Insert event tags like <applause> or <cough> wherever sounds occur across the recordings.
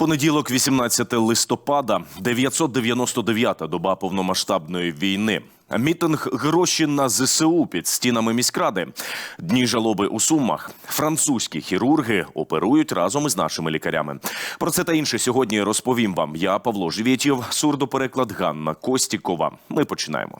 Понеділок, 18 листопада, 999-та доба повномасштабної війни. Мітинг гроші на ЗСУ під стінами міськради. Дні жалоби у Сумах. Французькі хірурги оперують разом із нашими лікарями. Про це та інше сьогодні розповім вам. Я Павло Живєтєв, сурдопереклад Ганна Костікова. Ми починаємо.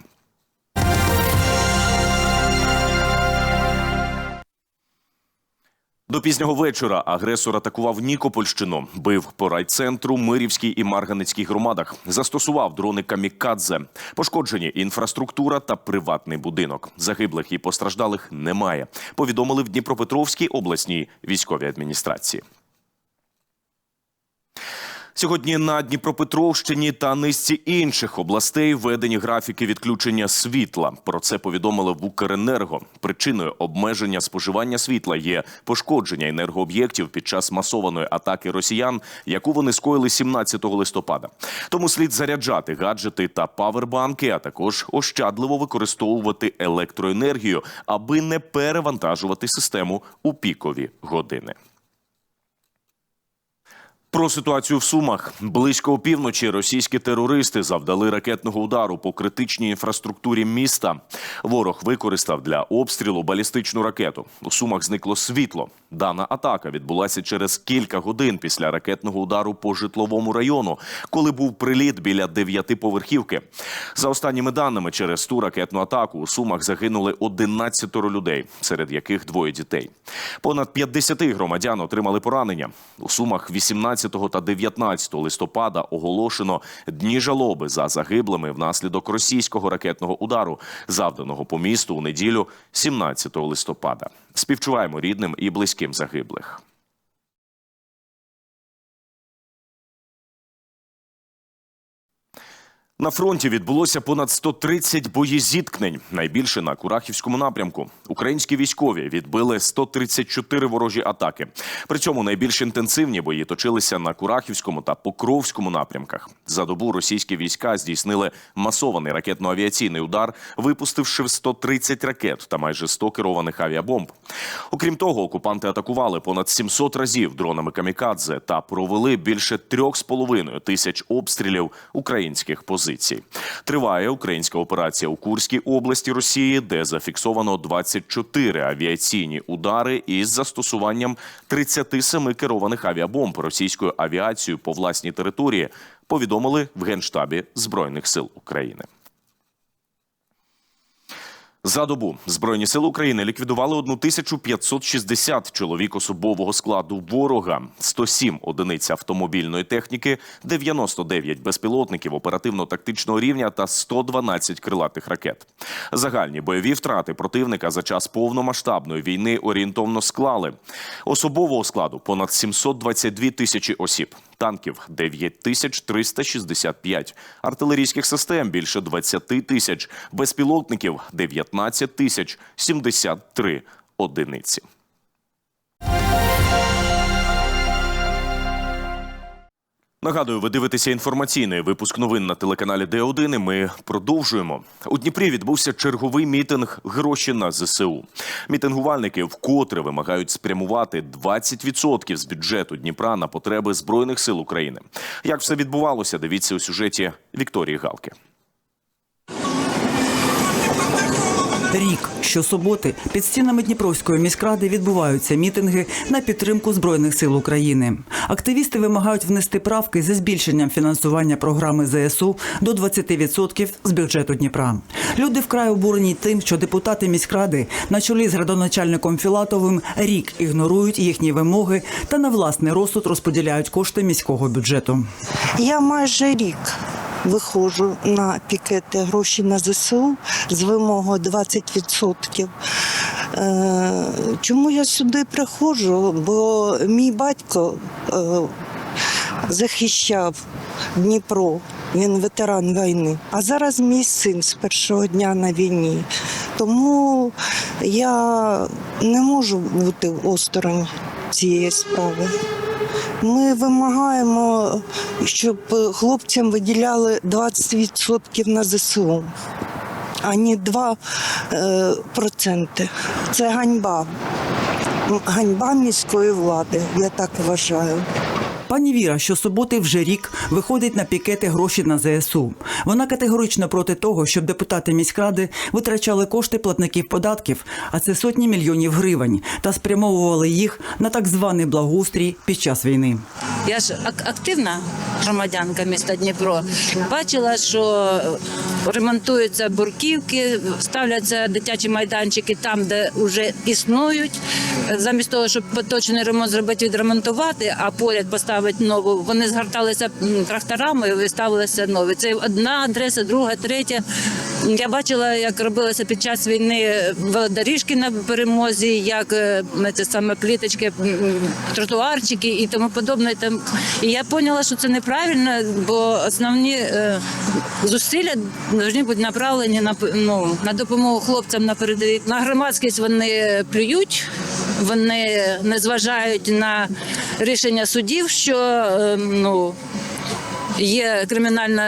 До пізнього вечора агресор атакував Нікопольщину, бив по райцентру, Мирівській і Марганицькій громадах, застосував дрони камікадзе. Пошкоджені інфраструктура та приватний будинок. Загиблих і постраждалих немає. Повідомили в Дніпропетровській обласній військовій адміністрації. Сьогодні на Дніпропетровщині та низці інших областей введені графіки відключення світла. Про це повідомили в Укренерго. Причиною обмеження споживання світла є пошкодження енергооб'єктів під час масованої атаки росіян, яку вони скоїли 17 листопада. Тому слід заряджати гаджети та павербанки, а також ощадливо використовувати електроенергію, аби не перевантажувати систему у пікові години. Про ситуацію в Сумах близько опівночі російські терористи завдали ракетного удару по критичній інфраструктурі міста. Ворог використав для обстрілу балістичну ракету. У Сумах зникло світло. Дана атака відбулася через кілька годин після ракетного удару по житловому району, коли був приліт біля дев'ятиповерхівки. За останніми даними, через ту ракетну атаку у Сумах загинули 11 людей, серед яких двоє дітей. Понад 50 громадян отримали поранення. У Сумах 18 та 19 листопада оголошено дні жалоби за загиблими внаслідок російського ракетного удару, завданого по місту у неділю 17 листопада. Співчуваємо рідним і близьким загиблих. На фронті відбулося понад 130 боєзіткнень. Найбільше на Курахівському напрямку. Українські військові відбили 134 ворожі атаки. При цьому найбільш інтенсивні бої точилися на Курахівському та Покровському напрямках. За добу російські війська здійснили масований ракетно-авіаційний удар, випустивши 130 ракет та майже 100 керованих авіабомб. Окрім того, окупанти атакували понад 700 разів дронами камікадзе та провели більше 3,5 тисяч обстрілів українських позицій. Триває українська операція у Курській області Росії, де зафіксовано 24 авіаційні удари із застосуванням 37 керованих авіабомб російською авіацією по власній території. Повідомили в генштабі збройних сил України. За добу Збройні сили України ліквідували 1560 чоловік особового складу ворога, 107 одиниць автомобільної техніки, 99 безпілотників оперативно-тактичного рівня та 112 крилатих ракет. Загальні бойові втрати противника за час повномасштабної війни орієнтовно склали особового складу понад 722 тисячі осіб. Танків 9365, артилерійських систем більше 20 тисяч, безпілотників 19 тисяч 73 одиниці. Нагадую, ви дивитеся інформаційний випуск новин на телеканалі Д1. і Ми продовжуємо. У Дніпрі відбувся черговий мітинг гроші на ЗСУ. Мітингувальники вкотре вимагають спрямувати 20% з бюджету Дніпра на потреби збройних сил України. Як все відбувалося, дивіться у сюжеті Вікторії Галки. Рік щосуботи під стінами Дніпровської міськради відбуваються мітинги на підтримку збройних сил України. Активісти вимагають внести правки за збільшенням фінансування програми ЗСУ до 20% з бюджету Дніпра. Люди вкрай обурені тим, що депутати міськради на чолі з градоначальником Філатовим рік ігнорують їхні вимоги та на власний розсуд розподіляють кошти міського бюджету. Я майже рік виходжу на пікети гроші на ЗСУ з вимогою 20%. Е, Чому я сюди приходжу? Бо мій батько е, захищав Дніпро, він ветеран війни. А зараз мій син з першого дня на війні. Тому я не можу бути осторонь цієї справи. Ми вимагаємо, щоб хлопцям виділяли 20% на ЗСУ, а не 2%. е. Це ганьба. Ганьба міської влади, я так вважаю. Пані Віра щосуботи вже рік виходить на пікети гроші на ЗСУ. Вона категорично проти того, щоб депутати міськради витрачали кошти платників податків, а це сотні мільйонів гривень, та спрямовували їх на так званий благоустрій під час війни. Я ж активна громадянка міста Дніпро. Бачила, що ремонтуються бурківки, ставляться дитячі майданчики там, де вже існують. Замість того, щоб поточний ремонт зробити, відремонтувати, а поряд поставити нову, вони згорталися тракторами і виставилися нові. Це одна адреса, друга, третя. Я бачила, як робилося під час війни велодоріжки на перемозі, як е, це саме пліточки, тротуарчики і тому подобне. І я поняла, що це неправильно, бо основні е, зусилля повинні бути направлені на ну, на допомогу хлопцям на передовій. На громадськість вони плюють. Вони не зважають на рішення судів, що е, ну є кримінально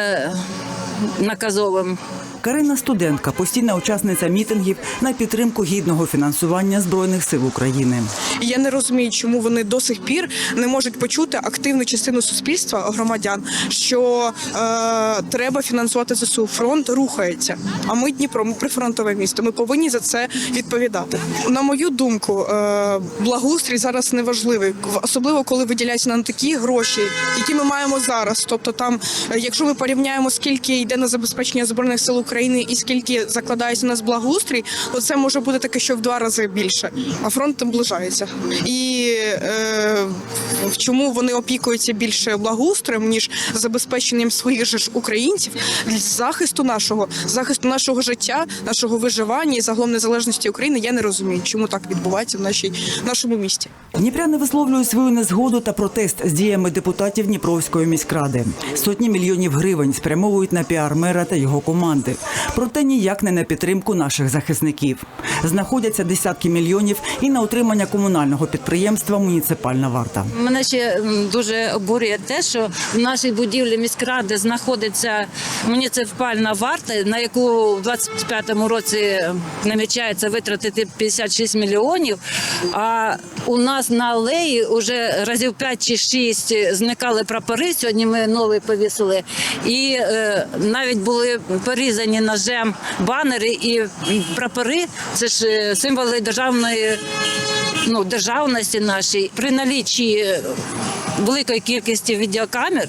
наказовим. Карина студентка, постійна учасниця мітингів на підтримку гідного фінансування збройних сил України. Я не розумію, чому вони до сих пір не можуть почути активну частину суспільства громадян, що е, треба фінансувати ЗСУ. Фронт рухається. А ми Дніпро, ми прифронтове місто. Ми повинні за це відповідати. На мою думку, е, благоустрій зараз неважливий, особливо коли виділяються нам такі гроші, які ми маємо зараз. Тобто, там, е, якщо ми порівняємо, скільки йде на забезпечення збройних сил України і скільки закладається на благоустрій, то це може бути таке, що в два рази більше. А фронт наближається. І е, чому вони опікуються більше благоустроєм, ніж забезпеченням своїх же ж українців для захисту нашого, захисту нашого життя, нашого виживання і загалом незалежності України. Я не розумію, чому так відбувається в нашій нашому місті. Дніпряни висловлюють свою незгоду та протест з діями депутатів Дніпровської міськради. Сотні мільйонів гривень спрямовують на піар мера та його команди. Проте ніяк не на підтримку наших захисників. Знаходяться десятки мільйонів і на утримання комунального підприємства Муніципальна варта. Мене ще дуже обурює те, що в нашій будівлі міськради знаходиться муніципальна варта, на яку у 25-му році намічається витратити 56 мільйонів. А у нас на алеї вже разів 5 чи 6 зникали прапори. Сьогодні ми новий повісили. І е, навіть були порізані ножем банери і прапори. Це ж е, символи державної ну, державності нашій при налічі е, великої кількості відеокамер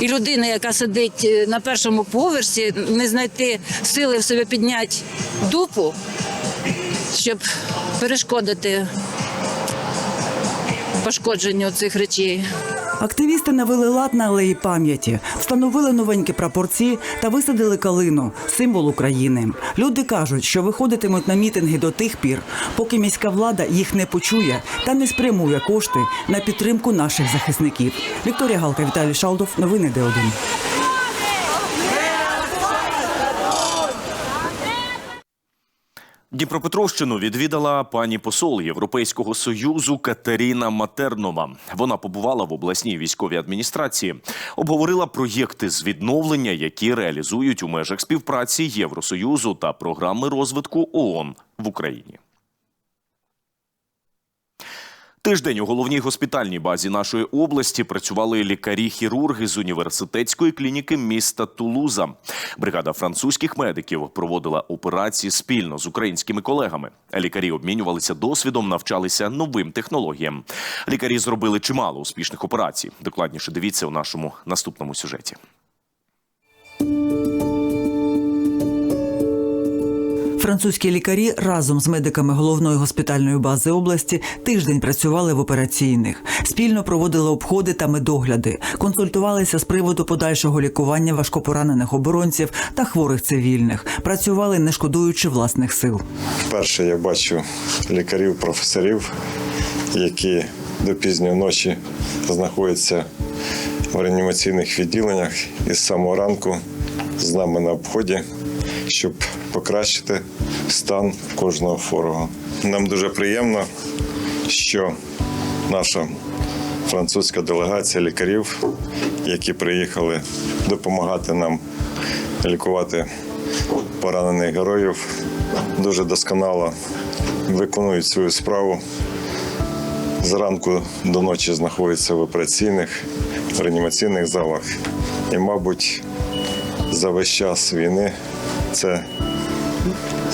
і людини, яка сидить е, на першому поверсі, не знайти сили в собі підняти дупу, щоб перешкодити пошкодженню цих речей. Активісти навели лад на алеї пам'яті, встановили новенькі прапорці та висадили калину символ України. Люди кажуть, що виходитимуть на мітинги до тих пір, поки міська влада їх не почує та не спрямує кошти на підтримку наших захисників. Вікторія Галка, Віталій Шалдов. Новини Д1. Дніпропетровщину відвідала пані посол Європейського союзу Катерина Матернова. Вона побувала в обласній військовій адміністрації, обговорила проєкти з відновлення, які реалізують у межах співпраці Євросоюзу та програми розвитку ООН в Україні. Тиждень у головній госпітальній базі нашої області працювали лікарі-хірурги з університетської клініки міста Тулуза. Бригада французьких медиків проводила операції спільно з українськими колегами. Лікарі обмінювалися досвідом, навчалися новим технологіям. Лікарі зробили чимало успішних операцій. Докладніше дивіться у нашому наступному сюжеті. Французькі лікарі разом з медиками головної госпітальної бази області тиждень працювали в операційних, спільно проводили обходи та медогляди, консультувалися з приводу подальшого лікування важкопоранених оборонців та хворих цивільних, працювали не шкодуючи власних сил. Вперше я бачу лікарів, професорів, які до пізньої ночі знаходяться в реанімаційних відділеннях. І з самого ранку з нами на обході, щоб покращити стан кожного хворого. Нам дуже приємно, що наша французька делегація лікарів, які приїхали допомагати нам лікувати поранених героїв, дуже досконало виконують свою справу зранку до ночі знаходяться в операційних, реанімаційних залах. І, мабуть, за весь час війни це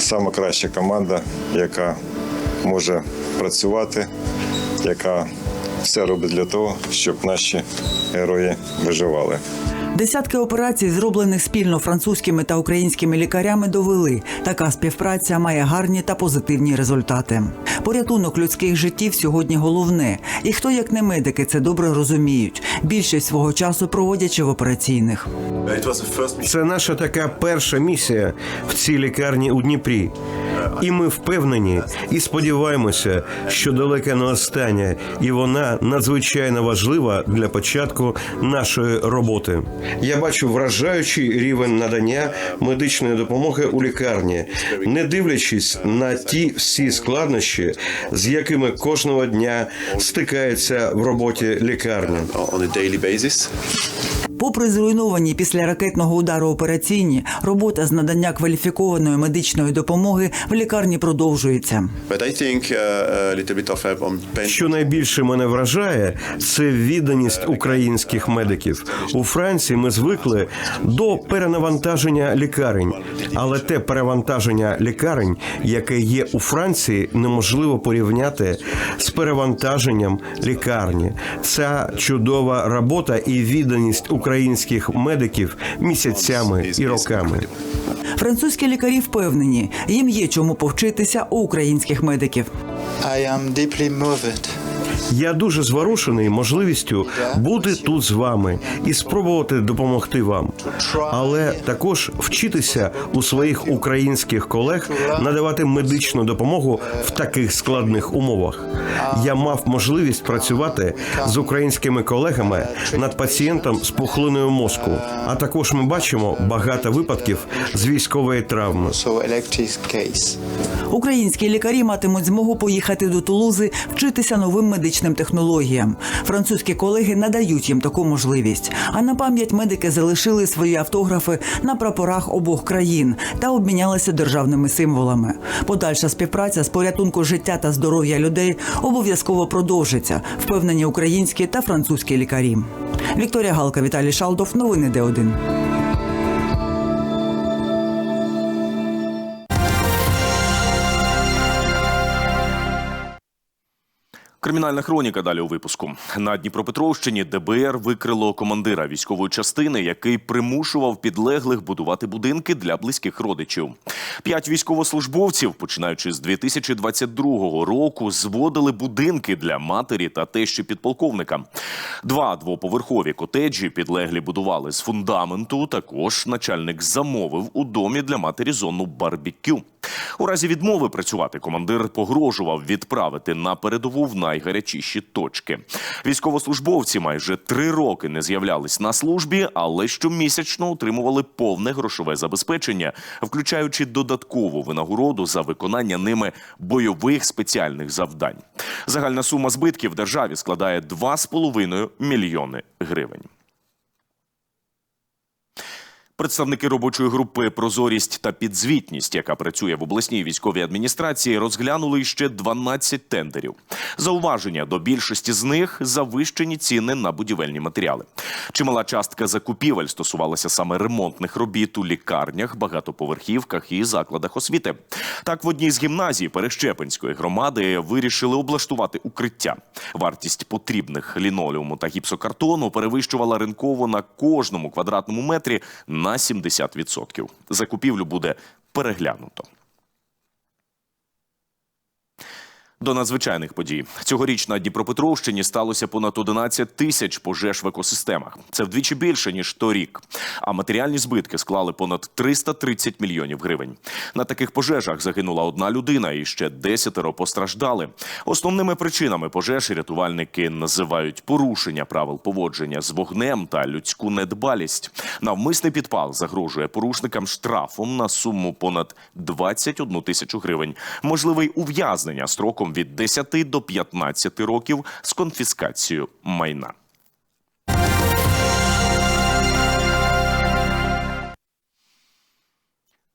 сама краща команда, яка може працювати, яка все робить для того, щоб наші герої виживали. Десятки операцій, зроблених спільно французькими та українськими лікарями, довели, така співпраця має гарні та позитивні результати. Порятунок людських життів сьогодні головне, і хто як не медики це добре розуміють. Більшість свого часу проводячи в операційних. Це наша така перша місія в цій лікарні у Дніпрі. І ми впевнені і сподіваємося, що далека не остання, і вона надзвичайно важлива для початку нашої роботи. Я бачу вражаючий рівень надання медичної допомоги у лікарні, не дивлячись на ті всі складнощі, з якими кожного дня стикається в роботі лікарні. Попри зруйновані після ракетного удару операційні, робота з надання кваліфікованої медичної допомоги в лікарні продовжується. Uh, on pain. Що найбільше мене вражає, це відданість українських медиків. У Франції ми звикли до перенавантаження лікарень, але те перевантаження лікарень, яке є у Франції, неможливо порівняти з перевантаженням лікарні. Ця чудова робота і відданість українських медиків місяцями і роками. Французькі лікарі впевнені, їм є чому повчитися у українських медиків. I am deeply moved. Я дуже зворушений можливістю бути тут з вами і спробувати допомогти вам, але також вчитися у своїх українських колег надавати медичну допомогу в таких складних умовах. Я мав можливість працювати з українськими колегами над пацієнтом з пухлиною мозку. А також ми бачимо багато випадків з військової травми. Українські лікарі матимуть змогу поїхати до Тулузи вчитися новим медичним технологіям. Французькі колеги надають їм таку можливість. А на пам'ять медики залишили свої автографи на прапорах обох країн та обмінялися державними символами. Подальша співпраця з порятунку життя та здоров'я людей обов'язково продовжиться, впевнені українські та французькі лікарі. Вікторія Галка, Віталій Шалдов. Новини Д1. Кримінальна хроніка далі у випуску. На Дніпропетровщині ДБР викрило командира військової частини, який примушував підлеглих будувати будинки для близьких родичів. П'ять військовослужбовців, починаючи з 2022 року, зводили будинки для матері та тещі підполковника. Два двоповерхові котеджі підлеглі будували з фундаменту. Також начальник замовив у домі для матері зону барбекю. У разі відмови працювати командир погрожував відправити на передову в найгарячіші точки. Військовослужбовці майже три роки не з'являлись на службі, але щомісячно отримували повне грошове забезпечення, включаючи додаткову винагороду за виконання ними бойових спеціальних завдань. Загальна сума збитків державі складає 2,5 мільйони гривень. Представники робочої групи Прозорість та підзвітність, яка працює в обласній військовій адміністрації, розглянули ще 12 тендерів. Зауваження до більшості з них завищені ціни на будівельні матеріали. Чимала частка закупівель стосувалася саме ремонтних робіт у лікарнях, багатоповерхівках і закладах освіти. Так, в одній з гімназій Перещепинської громади вирішили облаштувати укриття. Вартість потрібних лінолеуму та гіпсокартону перевищувала ринкову на кожному квадратному метрі на 70%. Закупівлю буде переглянуто. До надзвичайних подій цьогоріч на Дніпропетровщині сталося понад 11 тисяч пожеж в екосистемах. Це вдвічі більше ніж торік. А матеріальні збитки склали понад 330 мільйонів гривень. На таких пожежах загинула одна людина, і ще десятеро постраждали. Основними причинами пожеж рятувальники називають порушення правил поводження з вогнем та людську недбалість. Навмисний підпал загрожує порушникам штрафом на суму понад 21 тисячу гривень. Можливий ув'язнення строком від 10 до 15 років з конфіскацією майна.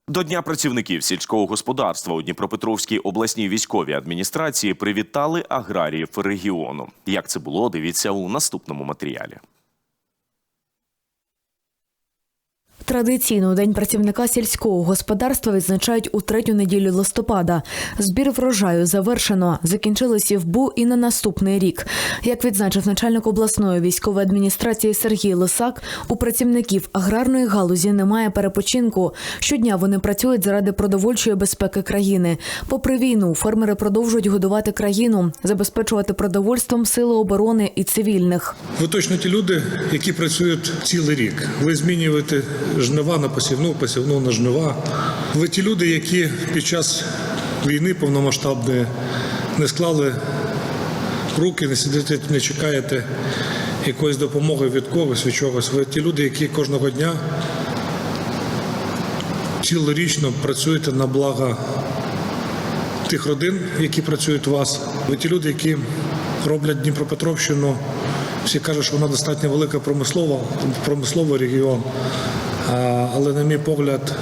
До Дня працівників сільського господарства у Дніпропетровській обласній військовій адміністрації привітали аграріїв регіону. Як це було, дивіться у наступному матеріалі. Традиційно День працівника сільського господарства відзначають у третю неділю листопада. Збір врожаю завершено. Закінчили сівбу і на наступний рік. Як відзначив начальник обласної військової адміністрації Сергій Лисак, у працівників аграрної галузі немає перепочинку. Щодня вони працюють заради продовольчої безпеки країни. Попри війну, фермери продовжують годувати країну, забезпечувати продовольством сили оборони і цивільних. Ви точно ті люди, які працюють цілий рік. Ви змінюєте жнива на посівну, посівну на жнива. Ви ті люди, які під час війни повномасштабної не склали руки, не сидите, не чекаєте якоїсь допомоги від когось, від чогось. Ви ті люди, які кожного дня цілорічно працюєте на благо тих родин, які працюють у вас. Ви ті люди, які роблять Дніпропетровщину. Всі кажуть, що вона достатньо велика промислова, промисловий регіон. Але, на мій погляд,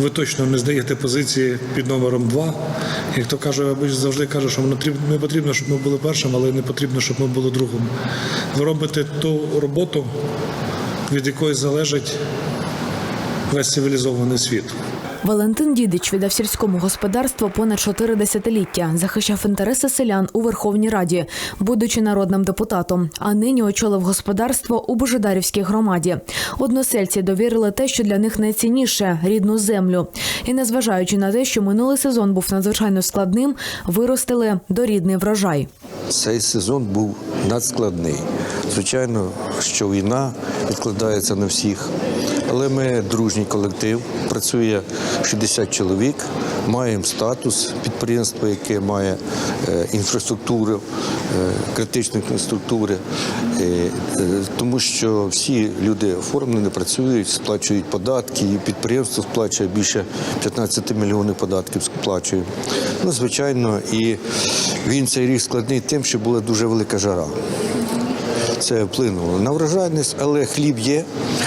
ви точно не здаєте позиції під номером два. Як то каже, я завжди кажу, що не потрібно, щоб ми були першим, але не потрібно, щоб ми були другим. Ви робите ту роботу, від якої залежить весь цивілізований світ. Валентин Дідич віддав сільському господарству понад чотири десятиліття, захищав інтереси селян у Верховній Раді, будучи народним депутатом. А нині очолив господарство у Божедарівській громаді. Односельці довірили те, що для них найцінніше рідну землю. І незважаючи на те, що минулий сезон був надзвичайно складним, виростили дорідний врожай. Цей сезон був надскладний. Звичайно, що війна відкладається на всіх, але ми дружній колектив, працює 60 чоловік, маємо статус підприємства, яке має е, інфраструктуру, е, критичну інфраструктури, е, е, тому що всі люди оформлені, працюють, сплачують податки, і підприємство сплачує більше 15 мільйонів податків сплачує. Ну, звичайно, і він цей рік складний тим, що була дуже велика жара. Це вплинуло на врожайність, але хліб є,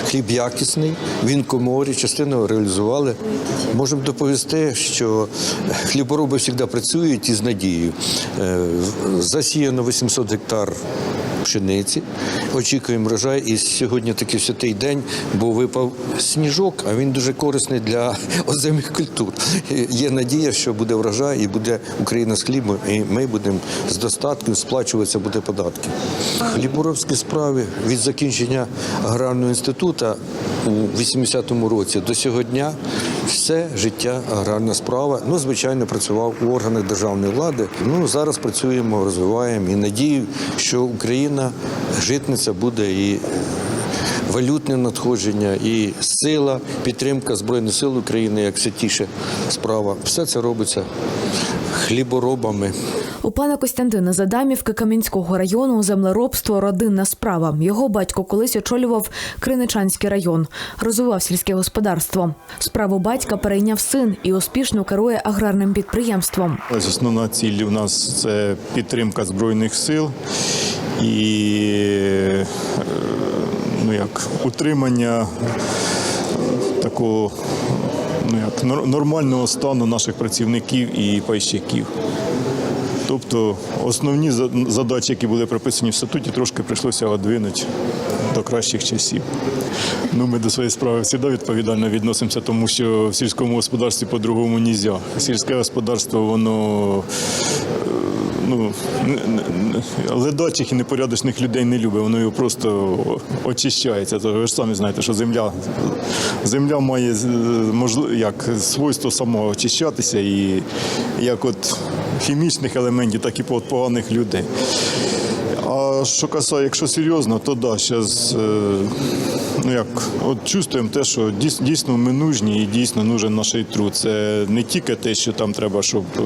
хліб якісний, він коморі, частину реалізували. Можемо доповісти, що хлібороби завжди працюють із надією. Е, Засіяно 800 гектар пшениці, очікуємо врожай. І сьогодні такий святий день, бо випав сніжок, а він дуже корисний для <laughs> озимих культур. Є надія, що буде врожай і буде Україна з хлібом, і ми будемо з достатком сплачуватися буде податки. Хліборобські справи від закінчення аграрного інституту у 80-му році до сьогодні все життя аграрна справа. Ну, звичайно, працював у органах державної влади. Ну зараз працюємо, розвиваємо і надію, що Україна житниця буде і валютне надходження, і сила, підтримка Збройних сил України як святіша справа. Все це робиться хліборобами. У пана Костянтина Задамівки Кам'янського району землеробство родинна справа. Його батько колись очолював Криничанський район, розвивав сільське господарство. Справу батька перейняв син і успішно керує аграрним підприємством. Ось Основна ціль у нас це підтримка збройних сил і е, ну як утримання такого ну як нормального стану наших працівників і пайщиків. Тобто основні задачі, які були прописані в статуті, трошки прийшлося одвинути до кращих часів. Ну, ми до своєї справи завжди відповідально відносимося, тому що в сільському господарстві по-другому не можна. Сільське господарство, воно е, ну, ледачих і непорядочних людей не любить, воно його просто очищається. То ви ж самі знаєте, що земля, земля має як, свойство само очищатися, і як от хімічних елементів, так і поганих людей. А що касає, якщо серйозно, то да, зараз ну як, от чувствуємо те, що дійсно ми нужні і дійсно нужен наш труд. Це не тільки те, що там треба, щоб е,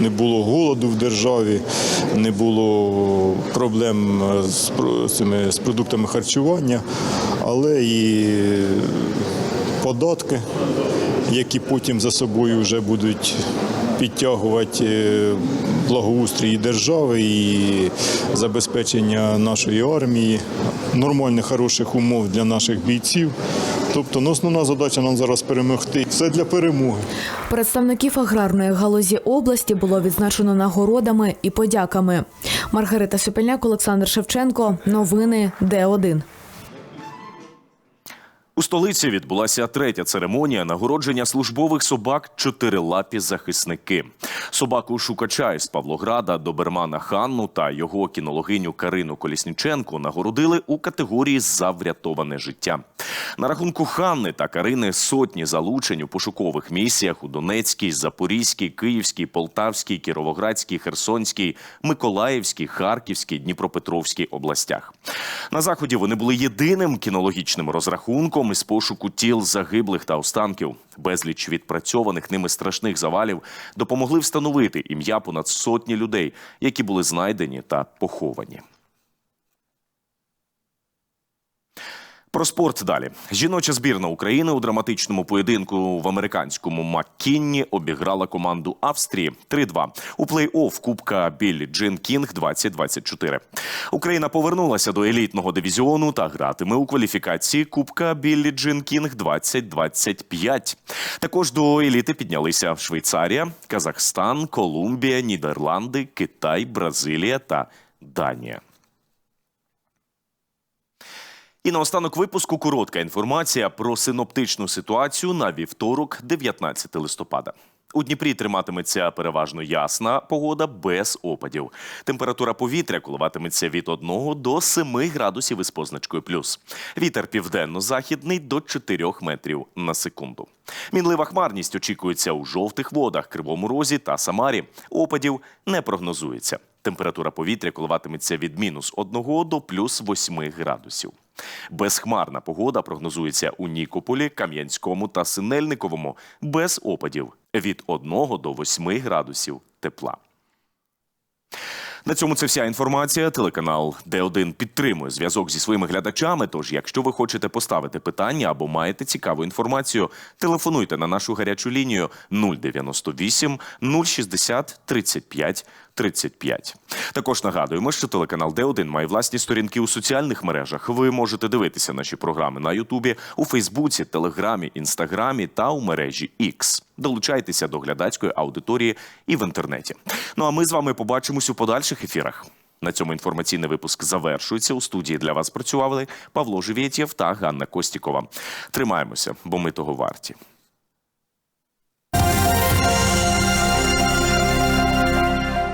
не було голоду в державі, не було проблем е, з, цими, з продуктами харчування, але і податки, які потім за собою вже будуть підтягувати е, благоустрій держави і забезпечення нашої армії, нормальних хороших умов для наших бійців. Тобто, ну, основна задача нам зараз перемогти. Все для перемоги. Представників аграрної галузі області було відзначено нагородами і подяками. Маргарита Сопільняк, Олександр Шевченко. Новини Д1. У столиці відбулася третя церемонія нагородження службових собак чотирилапі захисники. Собаку шукача із Павлограда Добермана Ханну та його кінологиню Карину Колісніченку нагородили у категорії за врятоване життя. На рахунку Ханни та Карини сотні залучень у пошукових місіях у Донецькій, Запорізькій, Київській, Полтавській, Кіровоградській, Херсонській, Миколаївській, Харківській, Дніпропетровській областях. На заході вони були єдиним кінологічним розрахунком із пошуку тіл загиблих та останків. Безліч відпрацьованих ними страшних завалів допомогли встановити ім'я понад сотні людей, які були знайдені та поховані. Про спорт далі. Жіноча збірна України у драматичному поєдинку в американському Маккінні обіграла команду Австрії 3-2 у плей-офф Кубка Біллі Джин Кінг 2024. Україна повернулася до елітного дивізіону та гратиме у кваліфікації Кубка Біллі Джин Кінг 2025. Також до еліти піднялися Швейцарія, Казахстан, Колумбія, Нідерланди, Китай, Бразилія та Данія. І наостанок випуску коротка інформація про синоптичну ситуацію на вівторок, 19 листопада. У Дніпрі триматиметься переважно ясна погода без опадів. Температура повітря коливатиметься від 1 до 7 градусів із позначкою плюс. Вітер південно-західний до 4 метрів на секунду. Мінлива хмарність очікується у жовтих водах, кривому розі та Самарі. Опадів не прогнозується. Температура повітря коливатиметься від мінус 1 до плюс 8 градусів. Безхмарна погода прогнозується у Нікополі, Кам'янському та Синельниковому без опадів від 1 до 8 градусів тепла. На цьому це вся інформація. Телеканал Д1 підтримує зв'язок зі своїми глядачами. Тож, якщо ви хочете поставити питання або маєте цікаву інформацію, телефонуйте на нашу гарячу лінію 098 060 35 35. Також нагадуємо, що телеканал Д1 має власні сторінки у соціальних мережах. Ви можете дивитися наші програми на Ютубі, у Фейсбуці, Телеграмі, Інстаграмі та у мережі X. Долучайтеся до глядацької аудиторії і в інтернеті. Ну а ми з вами побачимось у подальших ефірах. На цьому інформаційний випуск завершується. У студії для вас працювали Павло Живєтєв та Ганна Костікова. Тримаємося, бо ми того варті.